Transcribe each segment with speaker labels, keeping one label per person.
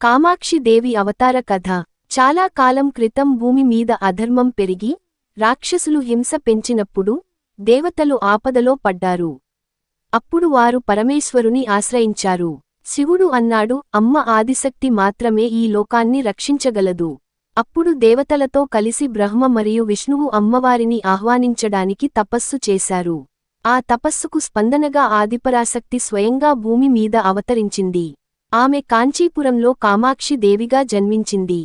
Speaker 1: కామాక్షి దేవి అవతార కథ. చాలా కాలం క్రితం భూమి మీద అధర్మం పెరిగి రాక్షసులు హింస పెంచినప్పుడు దేవతలు ఆపదలో పడ్డారు. అప్పుడు వారు పరమేశ్వరుని ఆశ్రయించారు. శివుడు అన్నాడు అమ్మ ఆదిశక్తి మాత్రమే ఈ లోకాన్ని రక్షించగలదు. అప్పుడు దేవతలతో కలిసి బ్రహ్మ మరియు విష్ణువు అమ్మవారిని ఆహ్వానించడానికి తపస్సు చేశారు. ఆ తపస్సుకు స్పందనగా ఆదిపరాశక్తి స్వయంగా భూమి మీద అవతరించింది. ఆమె కాంచీపురంలో కామాక్షి దేవిగా జన్మించింది.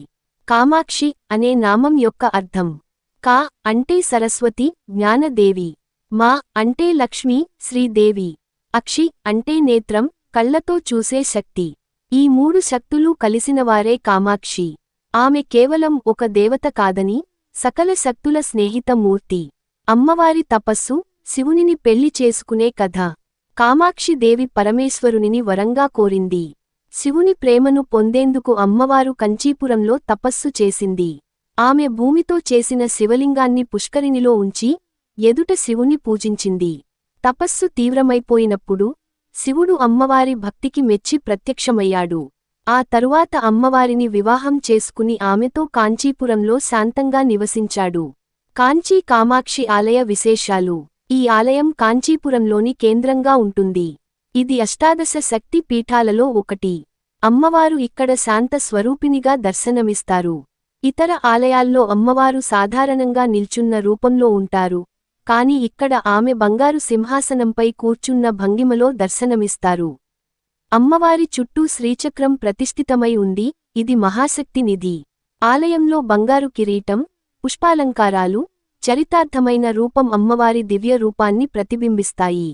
Speaker 1: కామాక్షి అనే నామం యొక్క అర్థం. కా అంటే సరస్వతి జ్ఞానదేవి. మా అంటే లక్ష్మి శ్రీదేవి. అక్షి అంటే నేత్రం కళ్ళతో చూసే శక్తి. ఈ మూడు శక్తులూ కలిసినవారే కామాక్షి. ఆమె కేవలం ఒక దేవత కాదని సకల శక్తుల స్నేహిత మూర్తి అమ్మవారి తపస్సు శివునిని పెళ్ళి చేసుకునే కథ. కామాక్షి దేవి పరమేశ్వరునిని వరంగా కోరింది. శివుని ప్రేమను పొందేందుకు అమ్మవారు కంచీపురంలో తపస్సు చేసింది. ఆమె భూమితో చేసిన శివలింగాన్ని పుష్కరిణిలో ఉంచి ఎదుట శివుని పూజించింది. తపస్సు తీవ్రమైపోయినప్పుడు శివుడు అమ్మవారి భక్తికి మెచ్చి ప్రత్యక్షమయ్యాడు. ఆ తరువాత అమ్మవారిని వివాహం చేసుకుని ఆమెతో కాంచీపురంలో శాంతంగా నివసించాడు. కాంచీ కామాక్షి ఆలయ విశేషాలు. ఈ ఆలయం కాంచీపురంలోని కేంద్రంగా ఉంటుంది. ఇది అష్టాదశ శక్తి పీఠాలలో ఒకటి. అమ్మవారు ఇక్కడ శాంత స్వరూపినిగా దర్శనమిస్తారు. ఇతర ఆలయాల్లో అమ్మవారు సాధారణంగా నిల్చున్న రూపంలో ఉంటారు. కాని ఇక్కడ ఆమె బంగారు సింహాసనంపై కూర్చున్న భంగిమలో దర్శనమిస్తారు. అమ్మవారి చుట్టూ శ్రీచక్రం ప్రతిష్ఠితమై ఉంది. ఇది మహాశక్తి నిధి. ఆలయంలో బంగారు కిరీటం పుష్పాలంకారాలు చరితార్థమైన రూపం అమ్మవారి దివ్య రూపాన్ని ప్రతిబింబిస్తాయి.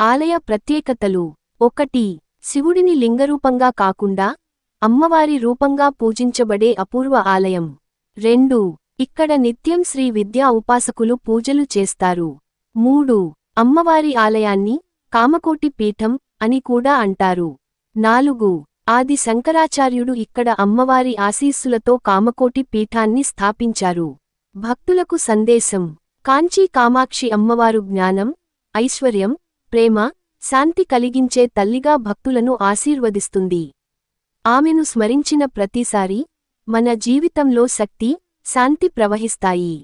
Speaker 1: ఆలయ ప్రత్యేకతలు. ఒకటి శివుడిని లింగరూపంగా కాకుండా అమ్మవారి రూపంగా పూజించబడే అపూర్వ ఆలయం. రెండు ఇక్కడ నిత్యం శ్రీ విద్యా ఉపాసకులు పూజలు చేస్తారు. మూడు అమ్మవారి ఆలయాన్ని కామకోటి పీఠం అని కూడా అంటారు. నాలుగు ఆది శంకరాచార్యుడు ఇక్కడ అమ్మవారి ఆశీస్సులతో కామకోటి పీఠాన్ని స్థాపించారు. భక్తులకు సందేశం కాంచీ కామాక్షి అమ్మవారు జ్ఞానం ఐశ్వర్యం ప్రేమ శాంతి కలిగించే తల్లిగా భక్తులను ఆశీర్వదిస్తుంది. ఆమెను స్మరించిన ప్రతిసారి మన జీవితంలో శక్తి శాంతి ప్రవహిస్తాయి.